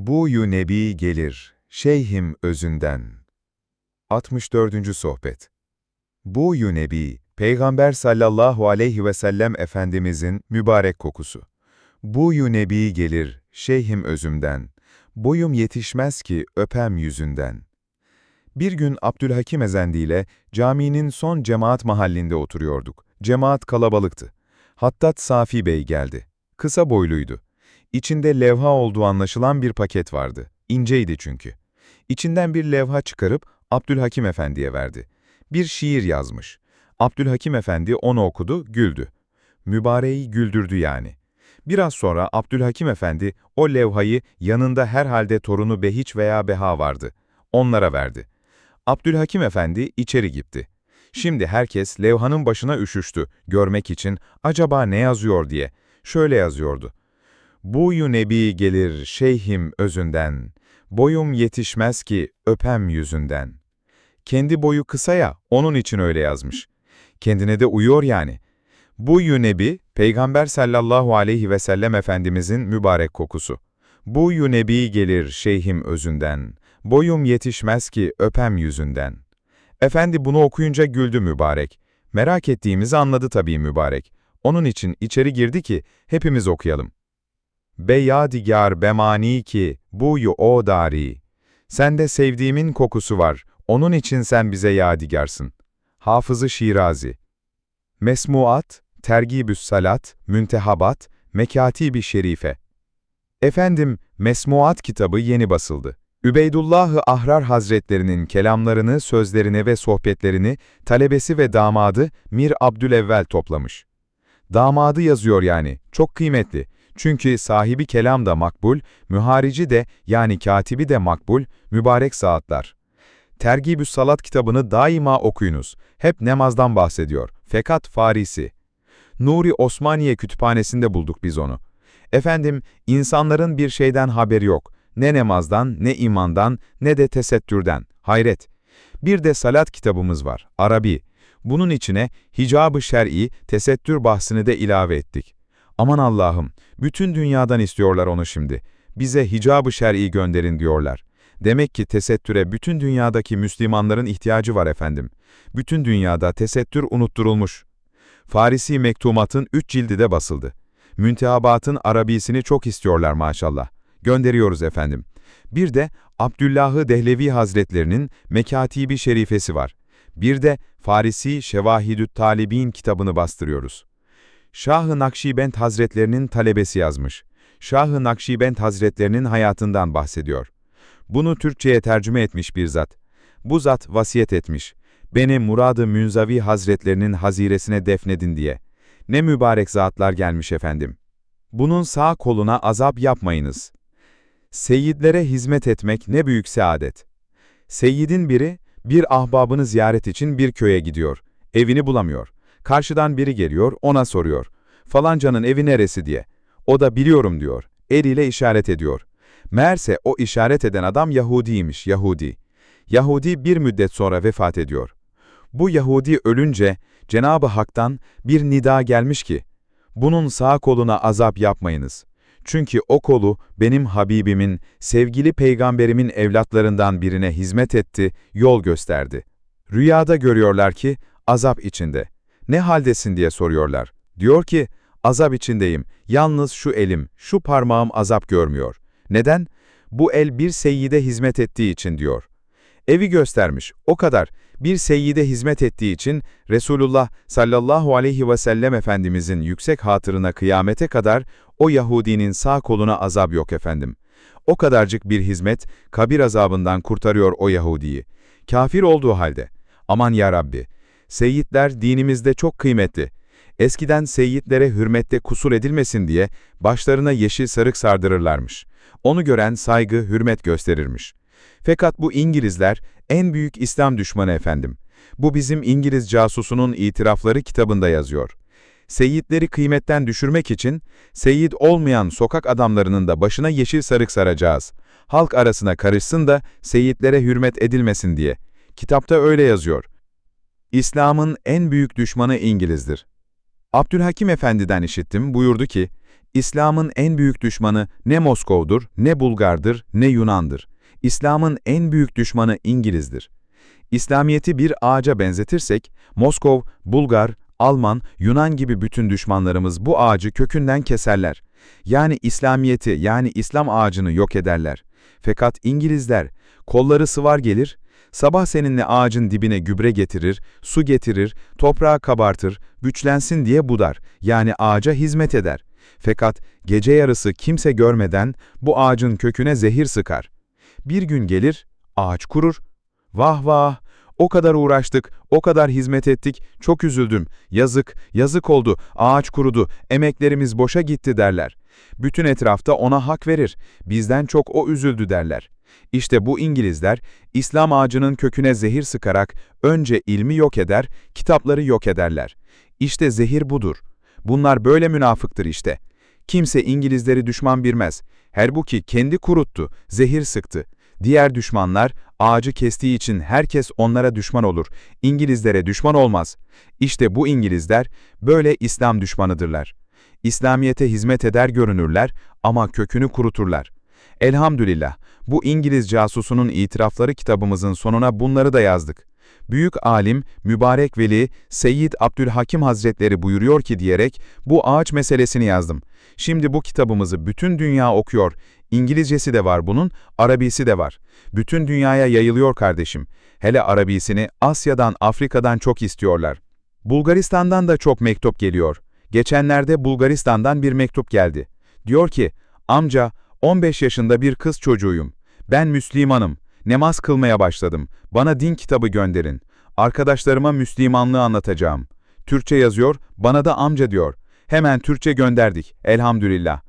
Bu nebi gelir, şeyhim özünden. 64. Sohbet Bu nebi, Peygamber sallallahu aleyhi ve sellem Efendimizin mübarek kokusu. Bu nebi gelir, şeyhim özümden. Boyum yetişmez ki öpem yüzünden. Bir gün Abdülhakim Ezendi ile caminin son cemaat mahallinde oturuyorduk. Cemaat kalabalıktı. Hattat Safi Bey geldi. Kısa boyluydu. İçinde levha olduğu anlaşılan bir paket vardı. İnceydi çünkü. İçinden bir levha çıkarıp Abdülhakim Efendi'ye verdi. Bir şiir yazmış. Abdülhakim Efendi onu okudu, güldü. Mübareği güldürdü yani. Biraz sonra Abdülhakim Efendi o levhayı yanında herhalde torunu Behiç veya Beha vardı. Onlara verdi. Abdülhakim Efendi içeri gitti. Şimdi herkes levhanın başına üşüştü, görmek için acaba ne yazıyor diye. Şöyle yazıyordu. Buyu nebi gelir şeyhim özünden, boyum yetişmez ki öpem yüzünden. Kendi boyu kısa ya, onun için öyle yazmış. Kendine de uyuyor yani. Buyu nebi, Peygamber sallallahu aleyhi ve sellem Efendimizin mübarek kokusu. Buyu nebi gelir şeyhim özünden, boyum yetişmez ki öpem yüzünden. Efendi bunu okuyunca güldü mübarek. Merak ettiğimizi anladı tabii mübarek. Onun için içeri girdi ki hepimiz okuyalım. Be yadigar bemani ki buyu o dari. Sende sevdiğimin kokusu var, onun için sen bize yadigarsın. Hafızı Şirazi Mesmuat, Tergibüs Salat, Müntehabat, Mekatibi Şerife Efendim, Mesmuat kitabı yeni basıldı. Übeydullah-ı Ahrar Hazretlerinin kelamlarını, sözlerini ve sohbetlerini talebesi ve damadı Mir Abdülevvel toplamış. Damadı yazıyor yani, çok kıymetli. Çünkü sahibi kelam da makbul, müharici de yani katibi de makbul, mübarek saatler. Tergibü Salat kitabını daima okuyunuz. Hep namazdan bahsediyor. Fakat Farisi. Nuri Osmaniye Kütüphanesi'nde bulduk biz onu. Efendim, insanların bir şeyden haberi yok. Ne namazdan, ne imandan, ne de tesettürden. Hayret. Bir de salat kitabımız var, Arabi. Bunun içine hicab-ı şer'i, tesettür bahsini de ilave ettik. Aman Allah'ım, bütün dünyadan istiyorlar onu şimdi. Bize hicab-ı şer'i gönderin diyorlar. Demek ki tesettüre bütün dünyadaki Müslümanların ihtiyacı var efendim. Bütün dünyada tesettür unutturulmuş. Farisi mektumatın üç cildi de basıldı. Müntehabatın Arabisini çok istiyorlar maşallah. Gönderiyoruz efendim. Bir de Abdüllahı Dehlevi Hazretlerinin Mekatibi Şerifesi var. Bir de Farisi Şevahidü't Talibin kitabını bastırıyoruz. Şah-ı Nakşibend Hazretlerinin talebesi yazmış. Şah-ı Nakşibend Hazretlerinin hayatından bahsediyor. Bunu Türkçe'ye tercüme etmiş bir zat. Bu zat vasiyet etmiş. Beni Murad-ı Münzavi Hazretlerinin haziresine defnedin diye. Ne mübarek zatlar gelmiş efendim. Bunun sağ koluna azap yapmayınız. Seyyidlere hizmet etmek ne büyük saadet. Seyyidin biri, bir ahbabını ziyaret için bir köye gidiyor. Evini bulamıyor. Karşıdan biri geliyor, ona soruyor. Falancanın evi neresi diye. O da biliyorum diyor. Eliyle işaret ediyor. Meğerse o işaret eden adam Yahudiymiş, Yahudi. Yahudi bir müddet sonra vefat ediyor. Bu Yahudi ölünce Cenab-ı Hak'tan bir nida gelmiş ki, bunun sağ koluna azap yapmayınız. Çünkü o kolu benim Habibimin, sevgili peygamberimin evlatlarından birine hizmet etti, yol gösterdi. Rüyada görüyorlar ki azap içinde. Ne haldesin diye soruyorlar. Diyor ki, azap içindeyim, yalnız şu elim, şu parmağım azap görmüyor. Neden? Bu el bir seyyide hizmet ettiği için diyor. Evi göstermiş, o kadar. Bir seyyide hizmet ettiği için Resulullah sallallahu aleyhi ve sellem Efendimizin yüksek hatırına kıyamete kadar o Yahudinin sağ koluna azap yok efendim. O kadarcık bir hizmet kabir azabından kurtarıyor o Yahudiyi. Kafir olduğu halde. Aman ya Rabbi! Seyyidler dinimizde çok kıymetli. Eskiden seyyidlere hürmette kusur edilmesin diye başlarına yeşil sarık sardırırlarmış. Onu gören saygı, hürmet gösterirmiş. Fakat bu İngilizler en büyük İslam düşmanı efendim. Bu bizim İngiliz casusunun itirafları kitabında yazıyor. Seyitleri kıymetten düşürmek için, seyit olmayan sokak adamlarının da başına yeşil sarık saracağız. Halk arasına karışsın da seyitlere hürmet edilmesin diye. Kitapta öyle yazıyor. İslam'ın en büyük düşmanı İngiliz'dir. Abdülhakim Efendi'den işittim, buyurdu ki, İslam'ın en büyük düşmanı ne Moskov'dur, ne Bulgar'dır, ne Yunan'dır. İslam'ın en büyük düşmanı İngiliz'dir. İslamiyet'i bir ağaca benzetirsek, Moskov, Bulgar, Alman, Yunan gibi bütün düşmanlarımız bu ağacı kökünden keserler. Yani İslamiyet'i, yani İslam ağacını yok ederler. Fakat İngilizler, kolları sıvar gelir, sabah seninle ağacın dibine gübre getirir, su getirir, toprağı kabartır, güçlensin diye budar, yani ağaca hizmet eder. Fakat gece yarısı kimse görmeden bu ağacın köküne zehir sıkar. Bir gün gelir, ağaç kurur. Vah vah, o kadar uğraştık, o kadar hizmet ettik, çok üzüldüm. Yazık, yazık oldu, ağaç kurudu, emeklerimiz boşa gitti derler. Bütün etrafta ona hak verir, bizden çok o üzüldü derler. İşte bu İngilizler, İslam ağacının köküne zehir sıkarak önce ilmi yok eder, kitapları yok ederler. İşte zehir budur. Bunlar böyle münafıktır işte. Kimse İngilizleri düşman bilmez. Halbuki kendi kuruttu, zehir sıktı. Diğer düşmanlar ağacı kestiği için herkes onlara düşman olur. İngilizlere düşman olmaz. İşte bu İngilizler böyle İslam düşmanıdırlar. İslamiyete hizmet eder görünürler ama kökünü kuruturlar. Elhamdülillah, bu İngiliz casusunun itirafları kitabımızın sonuna bunları da yazdık. Büyük alim, mübarek veli, Seyyid Abdülhakim Hazretleri buyuruyor ki diyerek bu ağaç meselesini yazdım. Şimdi bu kitabımızı bütün dünya okuyor. İngilizcesi de var bunun, Arabisi de var. Bütün dünyaya yayılıyor kardeşim. Hele Arabisini Asya'dan, Afrika'dan çok istiyorlar. Bulgaristan'dan da çok mektup geliyor. Geçenlerde Bulgaristan'dan bir mektup geldi. Diyor ki, amca 15 yaşında bir kız çocuğuyum. Ben Müslümanım. Namaz kılmaya başladım. Bana din kitabı gönderin. Arkadaşlarıma Müslümanlığı anlatacağım. Türkçe yazıyor, bana da amca diyor. Hemen Türkçe gönderdik. Elhamdülillah.